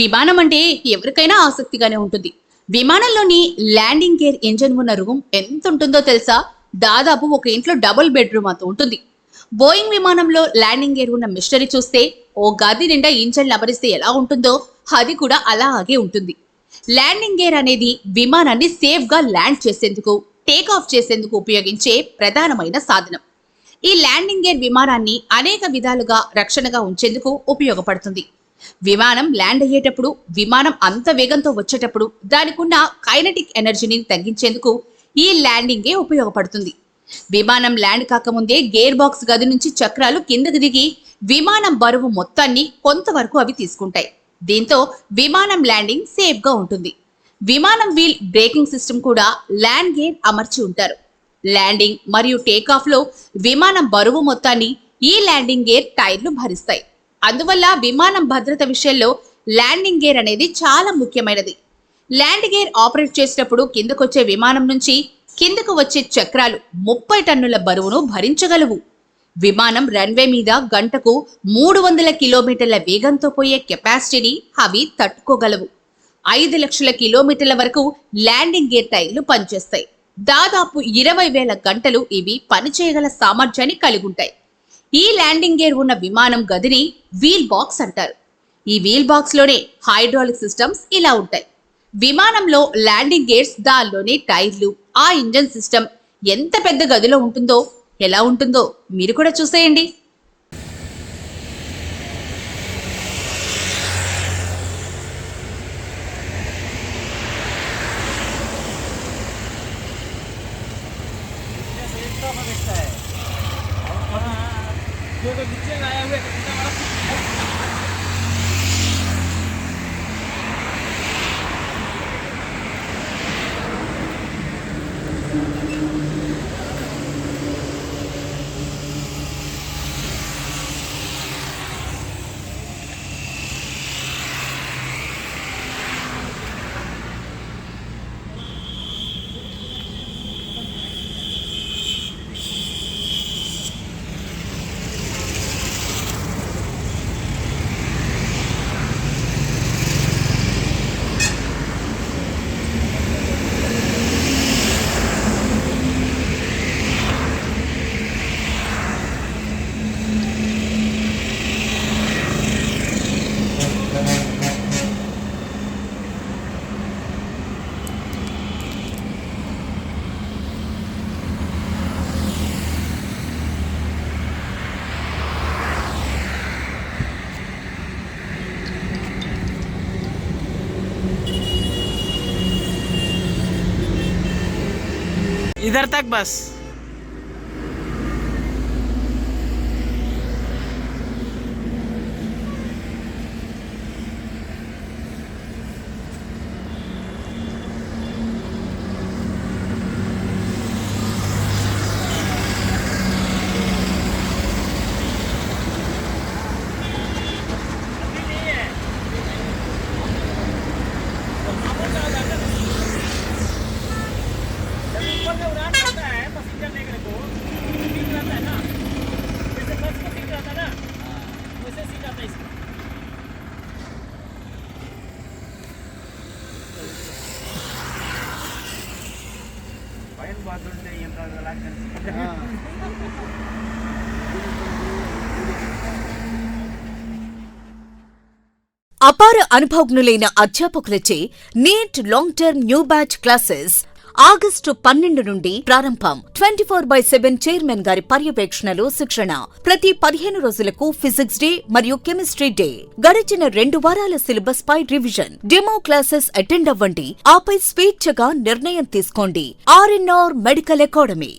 విమానం అంటే ఎవరికైనా ఆసక్తిగానే ఉంటుంది. విమానంలోని ల్యాండింగ్ గేర్ ఇంజన్ ఉన్న రూమ్ ఎంత ఉంటుందో తెలుసా? దాదాపు ఒక ఇంట్లో డబుల్ బెడ్రూమ్ అంత ఉంటుంది. బోయింగ్ విమానంలో ల్యాండింగ్ గేర్ ఉన్న మిస్టరీ చూస్తే ఓ గది నిండా ఇంజన్ అమరిస్తే ఎలా ఉంటుందో అది కూడా అలాగే ఉంటుంది. ల్యాండింగ్ గేర్ అనేది విమానాన్ని సేఫ్గా ల్యాండ్ చేసేందుకు టేక్ ఆఫ్ చేసేందుకు ఉపయోగించే ప్రధానమైన సాధనం. ఈ ల్యాండింగ్ గేర్ విమానాన్ని అనేక విధాలుగా రక్షణగా ఉంచేందుకు ఉపయోగపడుతుంది. విమానం ల్యాండ్ అయ్యేటప్పుడు విమానం అంత వేగంతో వచ్చేటప్పుడు దానికున్న కైనటిక్ ఎనర్జీని తగ్గించేందుకు ఈ ల్యాండింగే ఉపయోగపడుతుంది. విమానం ల్యాండ్ కాకముందే గేర్ బాక్స్ గది నుంచి చక్రాలు కిందకి దిగి విమానం బరువు మొత్తాన్ని కొంతవరకు అవి తీసుకుంటాయి. దీంతో విమానం ల్యాండింగ్ సేఫ్గా ఉంటుంది. విమానం వీల్ బ్రేకింగ్ సిస్టమ్ కూడా ల్యాండ్ గేర్ అమర్చి ఉంటారు. ల్యాండింగ్ మరియు టేకాఫ్లో విమానం బరువు మొత్తాన్ని ఈ ల్యాండింగ్ గేర్ టైర్లు భరిస్తాయి. అందువల్ల విమానం భద్రత విషయంలో ల్యాండింగ్ గేర్ అనేది చాలా ముఖ్యమైనది. ల్యాండ్ గేర్ ఆపరేట్ చేసినప్పుడు కిందకొచ్చే విమానం నుంచి కిందకు వచ్చే చక్రాలు ముప్పై టన్నుల బరువును భరించగలవు. విమానం రన్వే మీద గంటకు మూడు వందల కిలోమీటర్ల వేగంతో పోయే కెపాసిటీని అవి తట్టుకోగలవు. ఐదు లక్షల కిలోమీటర్ల వరకు ల్యాండింగ్ గేర్ టైర్లు పనిచేస్తాయి. దాదాపు ఇరవై వేల గంటలు ఇవి పనిచేయగల సామర్థ్యాన్ని కలిగి ఉంటాయి. ఈ ల్యాండింగ్ గేర్ ఉన్న విమానం గదిని వీల్ బాక్స్ అంటారు ఈ వీల్ బాక్స్ లోనే హైడ్రాలిక్ సిస్టమ్స్ ఇలా ఉంటాయి విమానంలో ల్యాండింగ్ గేర్స్ దానిలోని టైర్లు ఆ ఇంజన్ సిస్టమ్ ఎంత పెద్ద గదిలో ఉంటుందో ఎలా ఉంటుందో మీరు కూడా చూసేయండి जो तो नीचे लाया हुआ है कितना बड़ा इधर तक बस। పైన బాగుంటే ఎంత అలా అపార అనుభవజ్ఞులైన అధ్యాపకులచే NEET long term new batch classes August పన్నెండు నుండి ప్రారంభం. Twenty four by seven chairman గారి పర్యవేక్షణలో శిక్షణ. ప్రతి పదిహేను రోజులకు ఫిజిక్స్ డే మరియు కెమిస్ట్రీ డే. గడిచిన రెండు వారాల సిలబస్ పై రివిజన్. డెమో క్లాసెస్ అటెండ్ అవ్వండి. ఆపై స్వేచ్ఛగా నిర్ణయం తీసుకోండి. RNR medical academy.